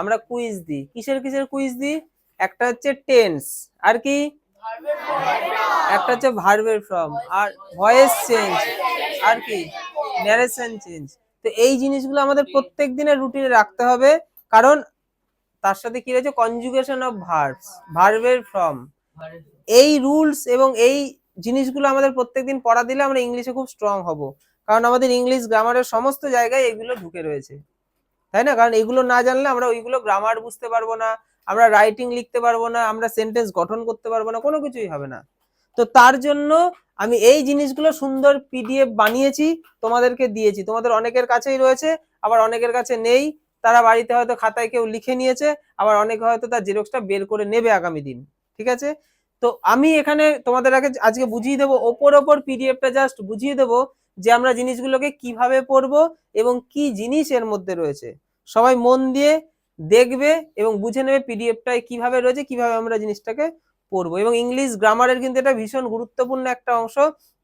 আমরা কুইজ দিই। কিসের কিসের কুইজ দিই? একটা হচ্ছে টেন্স আর কি? একটা হচ্ছে ভার্বের ফর্ম আর ভয়েস চেঞ্জ আর কি? ন্যারেশন চেঞ্জ তো এই জিনিসগুলো আমাদের প্রত্যেক দিনের রুটিনে রাখতে হবে। কারণ তার সাথে কি রয়েছে? কনজুগেশন অফ ভার্বস ভার্বের ফর্ম এই রুলস এবং এই জিনিসগুলো আমাদের প্রত্যেকদিন পড়া দিলে আমরা ইংলিশে খুব স্ট্রং হব। কারণ আমাদের ইংলিশ গ্রামারের সমস্ত জায়গায় এগুলো ঢুকে রয়েছে। তাই না? কারণ এগুলো না জানলে আমরা ওইগুলো গ্রামার বুঝতে পারব না, আমরা রাইটিং লিখতে পারব না, আমরা সেন্টেন্স গঠন করতে পারব না, কোনো কিছুই হবে না। তো তার জন্য আমি এই জিনিসগুলো সুন্দর পিডিএফ বানিয়েছি, তোমাদেরকে দিয়েছি। তোমাদের অনেকের কাছেই রয়েছে, আবার অনেকের কাছে নেই। তারা বাড়িতে হয়তো খাতায় কেউ লিখে নিয়েছে, আবার অনেকে হয়তো তার জেরক্সটা বের করে নেবে আগামী দিন, ঠিক আছে? তো আমি এখানে তোমাদের আগে আজকে বুঝিয়ে দেবো, ওপর ওপর পিডিএফটা জাস্ট বুঝিয়ে দেবো যে আমরা জিনিসগুলোকে কীভাবে পড়ব এবং কি জিনিস এর মধ্যে রয়েছে। সবাই মন দিয়ে দেখবে এবং বুঝে নেবে পিডিএফটায় কীভাবে রয়েছে, কীভাবে আমরা জিনিসটাকে পড়ব। এবং ইংলিশ গ্রামারের কিন্তু এটা ভীষণ গুরুত্বপূর্ণ একটা অংশ।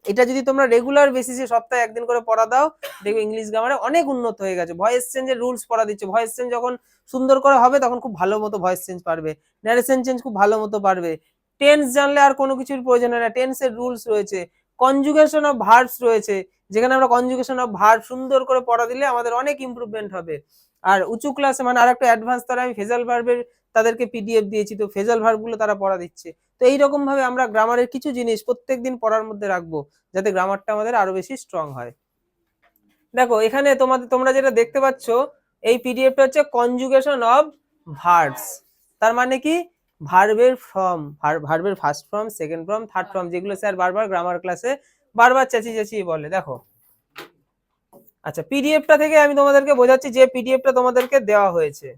এটা যদি তোমরা রেগুলার বেসিসে সপ্তাহে একদিন করে পড়া দাও, দেখবে ইংলিশ গ্রামারে অনেক উন্নত হয়ে গেছে। ভয়েস চেঞ্জের রুলস পড়া দিচ্ছে। ভয়েস চেঞ্জ যখন সুন্দর করে হবে, তখন খুব ভালো মতো ভয়েস চেঞ্জ পারবে। ন্যারেশন চেঞ্জ খুব ভালো মতো পারবে। টেন্স জানলে আর কোনো কিছুর প্রয়োজন হয় না। টেন্সের রুলস রয়েছে। কনজুগেশন অফ ভার্বস রয়েছে। যেখানে আমরা কনজুগেশন অফ ভার্ব সুন্দর করে পড়া দিলে আমাদের অনেক ইমপ্রুভমেন্ট হবে। আর উঁচু ক্লাসে মানে আর একটা অ্যাডভান্স তারা আমি ফেজাল ভার্বের তাদেরকে পিডিএফ দিয়েছি, তো ফেজাল ভার্বগুলো তারা পড়া দিচ্ছে। তো এইরকম ভাবে আমরা গ্রামারের কিছু জিনিস প্রত্যেকদিন পড়ার মধ্যে রাখব, যাতে গ্রামারটা আমাদের আরও বেশি স্ট্রং হয়। দেখো, এখানে তোমাদের, তোমরা যেটা দেখতে পাচ্ছ, এই পিডিএফটা হচ্ছে কনজুগেশন অফ ভার্বস তার মানে কি? ভার্বের ফর্ম ভার্বের first form second form third form যেগুলো স্যার বারবার গ্রামার ক্লাসে বারবার চেঁচিয়ে চেঁচিয়ে বলে, দেখো। আচ্ছা পিডিএফটা থেকে আমি তোমাদেরকে বোঝাচ্ছি যে পিডিএফটা তোমাদেরকে দেওয়া হয়েছে।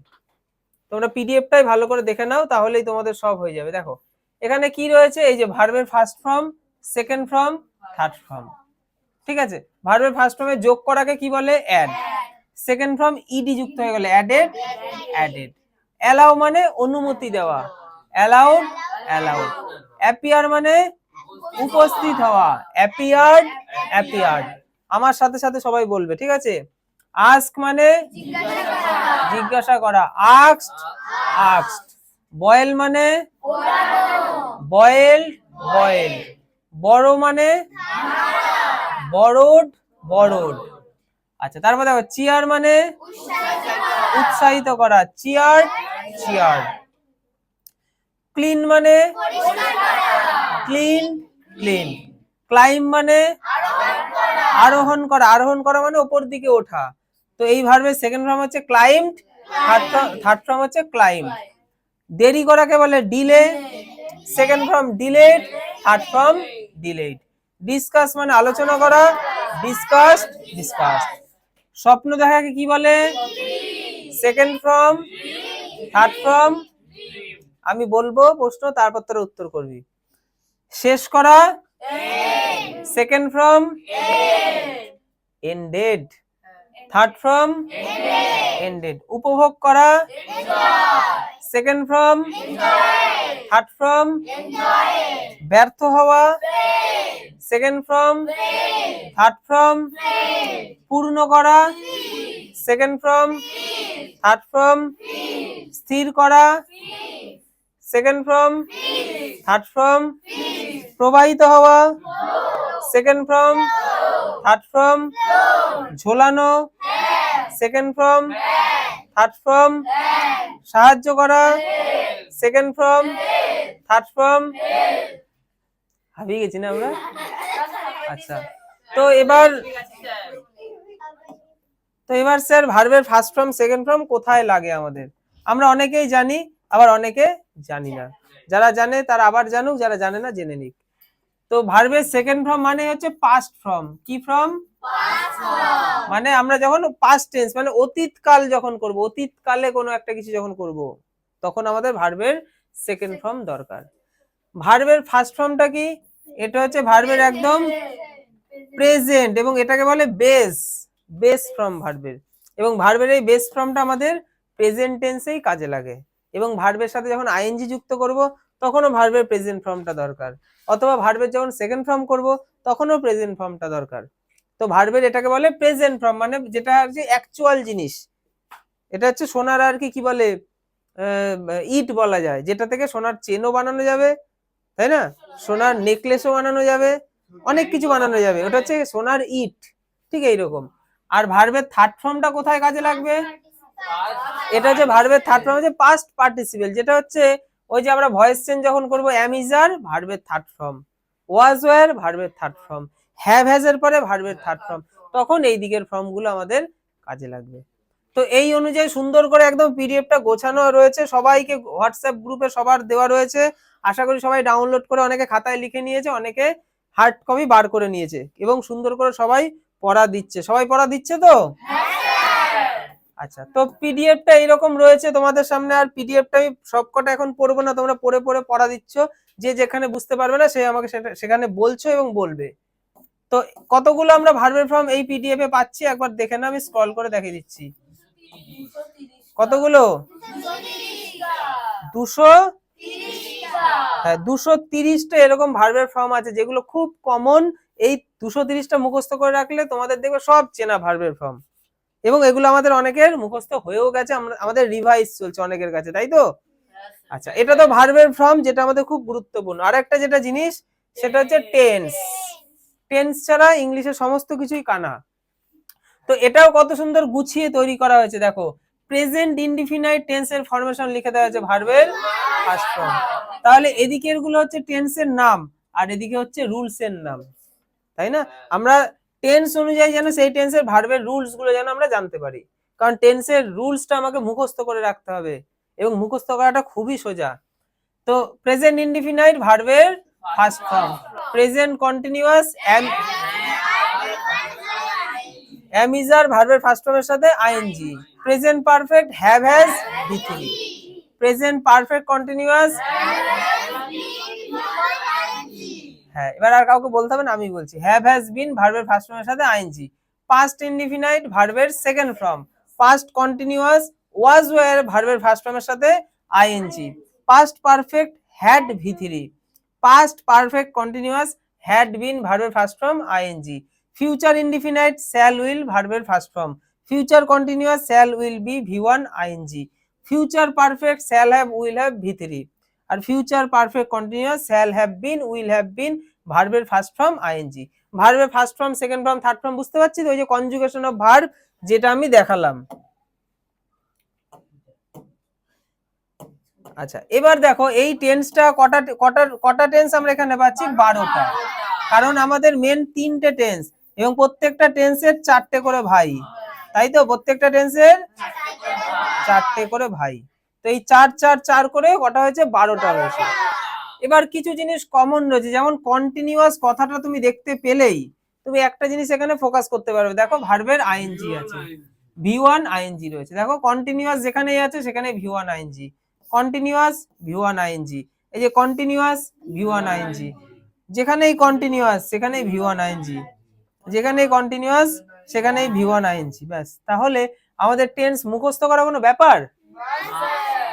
তোমরা পিডিএফটাই ভালো করে দেখে নাও, তাহলেই তোমাদের সব হয়ে যাবে। দেখো, এখানে কি রয়েছে? এই যে ভার্বের first form second form third form ঠিক আছে? ভার্বের ফার্স্ট ফর্মে যোগ করাকে কি বলে? অ্যাড সেকেন্ড ফর্ম ইডি যুক্ত হয়ে গেলে অ্যাডেড অ্যাডেড অ্যালাউ মানে অনুমতি দেওয়া। অ্যালাউড অ্যালাউড অ্যাপিয়ার মানে উপস্থিত হওয়া অ্যাপিয়ার্ড অ্যাপিয়ার্ড আমার সাথে সাথে সবাই বলবে ঠিক আছে? আস্ক মানে জিজ্ঞাসা করা আক্সড আক্সড বয়েল মানে বয়েল বয়েল বড় মানে বড়ড বড়ড। আচ্ছা তারপর দেখো চিয়ার মানে উৎসাহিত করা চিয়ার চিয়ার ক্লিন মানে ক্লিন ক্লিন ক্লাইম মানে আরোহণ করা। আরোহণ করা মানে ওপর দিকে ওঠা। তো এই ভার্বের সেকেন্ড ফর্ম হচ্ছে ক্লাইম্ড থার্ড ফর্ম হচ্ছে ক্লাইম দেরি করাকে বলে delay second form delayed third form delayed discuss মানে আলোচনা করা ডিসকাস ডিসকাস স্বপ্ন দেখাকে কি বলে? সেকেন্ড ফর্ম থার্ড ফর্ম আমি বলব প্রশ্ন, তারপর তোরা উত্তর করবি। শেষ করা। Second form ended third form ended উপভোগ করা। সেকেন্ড ফ্রম থার্ড ফ্রম ব্যর্থ হওয়া। সেকেন্ড ফ্রম থার্ড ফ্রম পূর্ণ করা। সেকেন্ড ফ্রম থার্ড ফ্রম স্থির করা। সেকেন্ড ফ্রম থার্ড ফর্ম প্রবাহিত হওয়া। সেকেন্ড ফর্ম থার্ড ফর্ম ঝোলানো। সেকেন্ড ফর্ম থার্ড ফর্ম সাহায্য করা। সেকেন্ড ফর্ম থার্ড ফর্ম হারিয়ে গেছি না আমরা? আচ্ছা। তো এবার তো এবার স্যার ভার্বের ফার্স্ট ফর্ম সেকেন্ড ফর্ম কোথায় লাগে আমাদের? আমরা অনেকেই জানি, আবার অনেকে জানি না। যারা জানে তারা আবার জানুক, যারা জানে না, জেনে নিক। তো ভার্বের সেকেন্ড ফর্ম মানে হচ্ছে পাস্ট ফর্ম কি ফর্ম মানে আমরা যখন পাস্ট টেন্স মানে অতীতকাল যখন করব অতীতকালে কোনো একটা কিছু যখন করব তখন আমাদের ভার্বের সেকেন্ড ফর্ম দরকার। ভার্বের ফার্স্ট ফর্মটা কি? এটা হচ্ছে ভার্বের একদম প্রেজেন্ট এবং এটাকে বলে বেস বেস ফর্ম ভার্বের এবং ভার্বের এই বেস ফর্মটা আমাদের প্রেজেন্ট টেন্সেই কাজে লাগে। এবং ভার্বের সাথে যখন আইএনজি যুক্ত করব তখনও ভার্বের প্রেজেন্ট ফর্মটা দরকার। অথবা ভার্বের যখন সেকেন্ড ফর্ম করব, তখনও প্রেজেন্ট ফর্মটা দরকার। তো ভার্বের এটাকে বলে প্রেজেন্ট ফর্ম মানে যেটা হচ্ছে অ্যাকচুয়াল জিনিস। এটা হচ্ছে সোনার আর কি কি বলে ইট বলা যায়, যেটা থেকে সোনার চেনও বানানো যাবে, তাই না? সোনার নেকলেসও বানানো যাবে, অনেক কিছু বানানো যাবে। ওটা হচ্ছে সোনার ইট, ঠিক এইরকম। আর ভার্বের থার্ড ফর্মটা কোথায় কাজে লাগবে? এটা হচ্ছে ভার্বের থার্ড ফর্ম হচ্ছে পাস্ট পার্টিসিপেল যেটা হচ্ছে ওই যে আমরা ভয়েস চেঞ্জ যখন করব অ্যামিজার ভার্বের থার্ড ফর্ম ওয়াজ ওয়ার ভার্বের থার্ড ফর্ম হ্যাভ হ্যাজ এর পরে ভার্বের থার্ড ফর্ম তখন এই দিকের ফর্মগুলো আমাদের কাজে লাগবে। তো এই অনুযায়ী সুন্দর করে একদম পিডিএফটা গোছানো রয়েছে। সবাইকে হোয়াটসঅ্যাপ গ্রুপে সবার দেওয়া রয়েছে। আশা করি সবাই ডাউনলোড করে অনেকে খাতায় লিখে নিয়েছে, অনেকে হার্ড কপি বার করে নিয়েছে। এবং সুন্দর করে সবাই পড়া দিচ্ছে। সবাই পড়া দিচ্ছে তো? আচ্ছা তো পিডিএফটা এরকম রয়েছে তোমাদের সামনে, আর পিডিএফটা আমি সবকটা এখন পড়ব না, তোমরা পড়ে পড়ে পড়া দিচ্ছ। যে যেখানে বুঝতে পারবে না, সে আমাকে সেটা- সেখানে বলছো এবং বলবে। তো কতগুলো আমরা ভার্বের ফর্ম এই পিডিএফ এ পাচ্ছি? একবার দেখে না আমি স্ক্রল করে দেখিয়ে দিচ্ছি। কতগুলো? দুশো হ্যাঁ দুশো তিরিশটা এরকম ভার্বের ফর্ম আছে, যেগুলো খুব কমন এই দুশো তিরিশটা মুখস্থ করে রাখলে তোমাদের দেখবে সব চেনা ভার্বের ফর্ম। এবং এগুলো আমাদের অনেকের মুখস্থ হয়েও গেছে আমরা আমাদের রিভাইজ চলছে অনেকের কাছে তাই তো? আচ্ছা এটা তো ভার্বের ফর্ম যেটা আমাদের খুব গুরুত্বপূর্ণ। আর একটা যেটা জিনিস সেটা হচ্ছে টেন্স টেন্স ছাড়া ইংলিশের সমস্ত কিছুই কানা। তো এটাও কত সুন্দর গুছিয়ে তৈরি করা হয়েছে দেখো। প্রেজেন্ট ইনডিফিনাইট টেন্স এর ফরমেশন লিখে দেওয়া হয়েছে ভার্বের ফার্স্ট ফর্ম তাহলে এদিকেরগুলো হচ্ছে টেন্স এর নাম আর এদিকে হচ্ছে রুলস এর নাম। তাই না? আমরা টেন্স অনুযায়ী যেন সেই টেন্সের ভার্বের রুলসগুলো যেন আমরা জানতে পারি। কারণ টেন্সের রুলসটা আমাকে মুখস্থ করে রাখতে হবে এবং মুখস্থ করাটা খুবই সোজা। তো প্রেজেন্ট ইনডিফিনাইট ভার্বের first form present continuous am is are ভার্বের ফার্স্ট ফর্মের সাথে ING present perfect have has V three present perfect continuous হ্যাঁ এবার আর কাউকে বলতে হবে না আমি বলছি। হ্যাভ হ্যাজ বিন ভার্বের ফার্স্ট ফর্মের সাথে আইএনজি পাস্ট ইনডিফিনাইট ভার্বের second form past continuous was were ভার্বের ফার্স্ট ফর্মের সাথে ING past perfect had V three past perfect continuous had been ভার্বের first form ING future indefinite shall will ভার্বের first form future continuous shall will be V one ING future perfect shall have will have V three R future perfect continuous shall have been will have been ভার্বের first form ING ভার্বের first form second form third form বুঝতে পারছি তো ওই যে conjugation of verb যেটা আমি দেখালাম। আচ্ছা এবার দেখো, এই টেন্সটা কটা কটা কটা টেন্স আমরা এখানে পাচ্ছি? বারোটা। কারণ আমাদের মেন তিনটে টেন্স এবং প্রত্যেকটা টেন্সের চারটে করে ভাই। তাই তো? প্রত্যেকটা টেন্সের চারটে করে ভাই। তো এই চার চার চার করে কটা হয়েছে? বারোটা হয়েছে। এবার কিছু জিনিস কমন রয়েছে যেমন কন্টিনিউয়াস কথাটা তুমি দেখতে পেলেই তুমি একটা জিনিস এখানে ফোকাস করতে পারবে। দেখো ভার্বের আইএনজি আছে। ভি ওয়ান আইএনজি রয়েছে। দেখো কন্টিনিউয়াস যেখানেই আছে সেখানে V one ING continuous V one ING এই যে কন্টিনিউয়াস ভি ওয়ান আইএনজি যেখানেই কন্টিনিউয়াস সেখানেই ভি ওয়ান আইএনজি যেখানেই কন্টিনিউয়াস সেখানেই ভি ওয়ান আইএনজি ব্যাস তাহলে আমাদের টেন্স মুখস্থ করা কোনো ব্যাপার?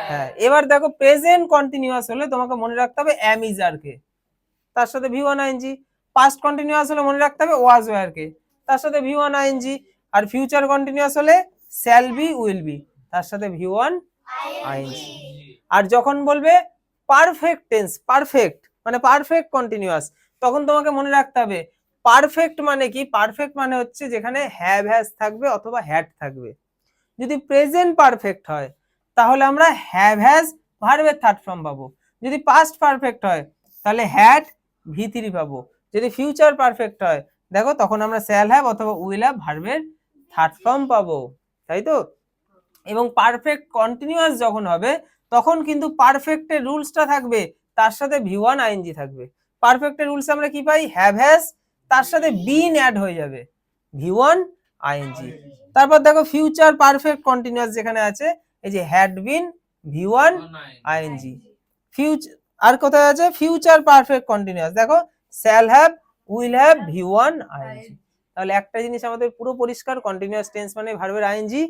হ্যাঁ এবার দেখো প্রেজেন্ট কন্টিনিউয়াস হলে তোমাকে মনে রাখতে হবে অ্যামিজারকে তার সাথে V one ING past continuous হলে মনে রাখতে হবে ওয়াজ ওয়ারকে তার সাথে ভি ওয়ান আইএনজি আর ফিউচার কন্টিনিউয়াস হলে শ্যাল বি উইল বি তার সাথে ভি ওয়ান আইএনজি আর যখন বলবে পারফেক্ট টেন্স পারফেক্ট মানে পারফেক্ট কন্টিনিউয়াস তখন তোমাকে মনে রাখতে হবে পারফেক্ট মানে কি? পারফেক্ট মানে হচ্ছে যেখানে হ্যাভ হ্যাজ থাকবে অথবা হ্যাড থাকবে। যদি প্রেজেন্ট পারফেক্ট হয় তাহলে আমরা হ্যাভ হ্যাজ ভার্বের থার্ড ফর্ম পাবো। যদি পাস্ট পারফেক্ট হয় তাহলে হ্যাড ভি থ্রি পাবো। যদি ফিউচার পারফেক্ট হয় দেখো তখন আমরা স্যাল হ্যাভ অথবা উইল হ্যাভ ভার্বের থার্ড ফর্ম পাবো তাই তো? এবং পারফেক্ট কন্টিনিউয়াস যখন হবে তখন কিন্তু পারফেক্টের রুলসটা থাকবে তার সাথে ভি ওয়ান আইএনজি থাকবে। পারফেক্টের রুলস আমরা কি পাই? হ্যাভ হ্যাজ তার সাথে বিন অ্যাড হয়ে যাবে। ভি ওয়ান আইএনজি তারপর দেখো ফিউচার পারফেক্ট কন্টিনিউয়াস যেখানে আছে এই যে had been V one ING future আর কোথায় আছে? ফিউচার পারফেক্ট কন্টিনিউয়াস দেখো shall have will have V one ING তাহলে একটা জিনিস আমাদের পুরো পরিষ্কার কন্টিনিউয়াস টেন্স মানে ভার্বের আইএনজি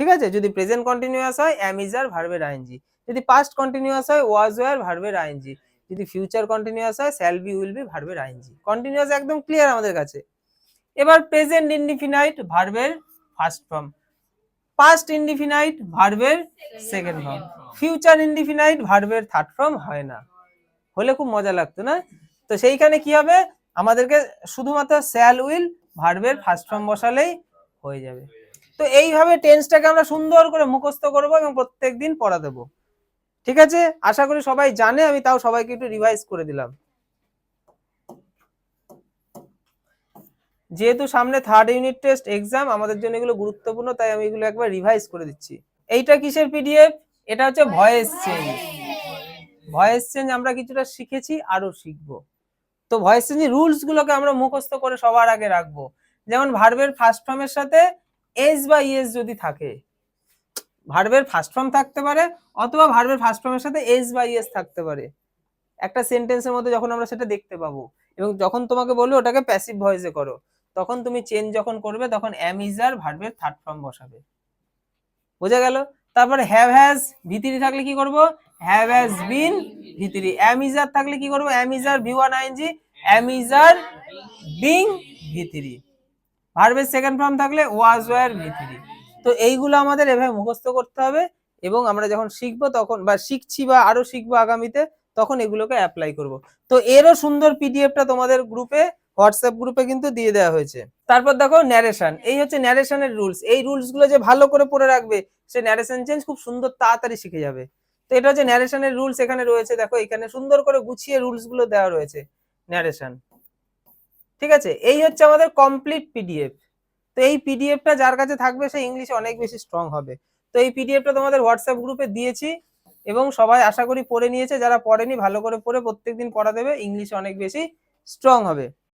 ঠিক আছে? যদি প্রেজেন্ট কন্টিনিউয়াস হয় অ্যামিজার ভার্বের আইএনজি যদি পাস্ট কন্টিনিউয়াস হয় ওয়াজ ওয়ার ভার্বের আইএনজি যদি ফিউচার কন্টিনিউয়াস হয় শ্যাল বি উইল বি ভার্বের আইএনজি কন্টিনিউয়াস একদম ক্লিয়ার আমাদের কাছে। এবার প্রেজেন্ট ইনডিফিনাইট ভার্বের ফার্স্ট ফর্ম পাস্ট ইনডিফিনাইট ভার্বের সেকেন্ড ফর্ম ফিউচার ইনডিফিনাইট ভার্বের থার্ড ফর্ম হয় না। হলে খুব মজা লাগতো না? তো সেইখানে কি হবে? আমাদেরকে শুধুমাত্র স্যাল উইল ভার্বের ফার্স্ট ফর্ম বসালেই হয়ে যাবে। তো এইভাবে টেন্সটাকে আমরা সুন্দর করে মুখস্থ করব এবং প্রত্যেকদিন পড়া দেবো। ঠিক আছে? আশা করি সবাই জানে, আমি তাও সবাইকে একটু রিভাইজ করে দিলাম। যেহেতু সামনে থার্ড ইউনিট টেস্ট এক্সাম আমাদের জন্য এগুলো গুরুত্বপূর্ণ, তাই আমি এগুলো একবার রিভাইজ করে দিচ্ছি। এইটা কিসের পিডিএফ এটা হচ্ছে ভয়েস চেঞ্জ ভয়েস চেঞ্জ আমরা কিছুটা শিখেছি, আরও শিখব। তো ভয়েস চেঞ্জ রুলস গুলোকে আমরা মুখস্থ করে সবার আগে রাখব। যেমন ভার্বের ফার্স্ট ফর্মের সাথে এস বা ইএস যদি থাকে ভার্বের ফার্স্ট ফর্ম থাকতে পারে, অথবা ভার্বের ফার্স্ট ফর্মের সাথে এস বা ইএস থাকতে পারে। একটা সেন্টেন্সের মধ্যে যখন আমরা সেটা দেখতে পাবো, এবং যখন তোমাকে বলবে ওটাকে প্যাসিভ ভয়েসে করো তখন তুমি চেঞ্জ যখন করবে, তখন অ্যাম ইজ আর ভার্বের থার্ড ফর্ম বসাবে। বোঝা গেল? তারপরে হ্যাভ হ্যাজ ভিতরি থাকলে কি করব? Have has been V three am is are থাকলে কি করব? Am is are V one ING am is are being V three ভার্বের সেকেন্ড ফর্ম থাকলে ওয়াজ ওয়ার ভিতরি তো এইগুলো আমাদের এভাবে মুখস্থ করতে হবে এবং আমরা যখন শিখব তখন বা শিখছি বা আরও শিখব আগামীতে, তখন এগুলোকে অ্যাপ্লাই করব। তো এরও সুন্দর পিডিএফটা তোমাদের গ্রুপে হোয়াটসঅ্যাপ গ্রুপে কিন্তু দিয়ে দেওয়া হয়েছে। তারপর দেখো ন্যারেশন এই হচ্ছে ন্যারেশনের রুলস এই রুলসগুলো যে ভালো করে পড়ে রাখবে, সে ন্যারেশন চেঞ্জ খুব সুন্দর তাড়াতাড়ি শিখে যাবে। তো এটা হচ্ছে ন্যারেশনের রুলস এখানে রয়েছে, দেখো এখানে সুন্দর করে গুছিয়ে রুলসগুলো দেওয়া রয়েছে ন্যারেশন ঠিক আছে? এই হচ্ছে আমাদের কমপ্লিট পিডিএফ তো এই পিডিএফটা যার কাছে থাকবে, সে ইংলিশে অনেক বেশি স্ট্রং হবে। তো এই পিডিএফটা তোমাদের হোয়াটসঅ্যাপ গ্রুপে দিয়েছি এবং সবাই আশা করি পড়ে নিয়েছে, যারা পড়েনি ভালো করে পড়ে প্রত্যেকদিন পড়া দেবে ইংলিশে অনেক বেশি স্ট্রং হবে।